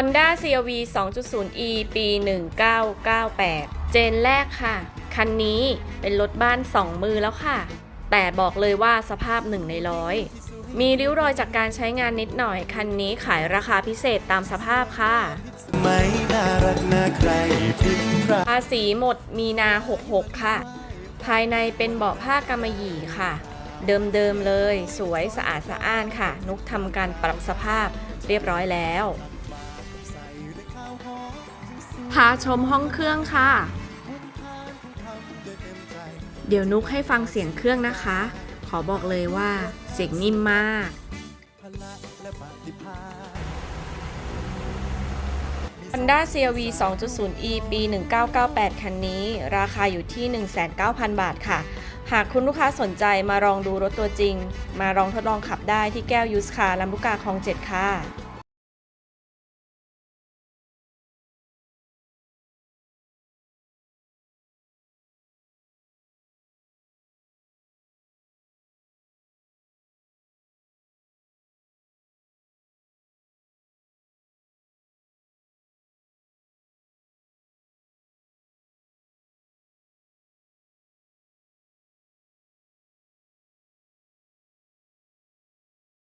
Honda CRV 2.0e ปี 1998 เจนแรกค่ะ คันนี้เป็นรถบ้าน 2 มือแล้วค่ะ แต่บอกเลยว่าสภาพ 1 ในร้อย มีริ้วรอยจากการใช้งานนิดหน่อย คันนี้ขายราคาพิเศษตามสภาพค่ะไม่น่ารักน่าใครถึงใครภาษีหมดมีนา 66 ค่ะ ภายในเป็นเบาะผ้ากำมะหยี่ค่ะ เดิมๆเลย สวยสะอาดสะอ้านค่ะ นุกทำการปรับสภาพเรียบร้อยแล้วพาชมห้องเครื่องค่ะ เดี๋ยวนุกให้ฟังเสียงเครื่องนะคะ ขอบอกเลยว่าเสียงนิ่มมาก Honda CRV 2.0e ปี 1998 คันนี้ ราคาอยู่ที่ 19,000 บาทค่ะ หากคุณลูกค้าสนใจมาลองดูรถตัวจริง มาลองทดลองขับได้ที่แก้วยูสคาลำลูกกาคลอง 7 ค่ะ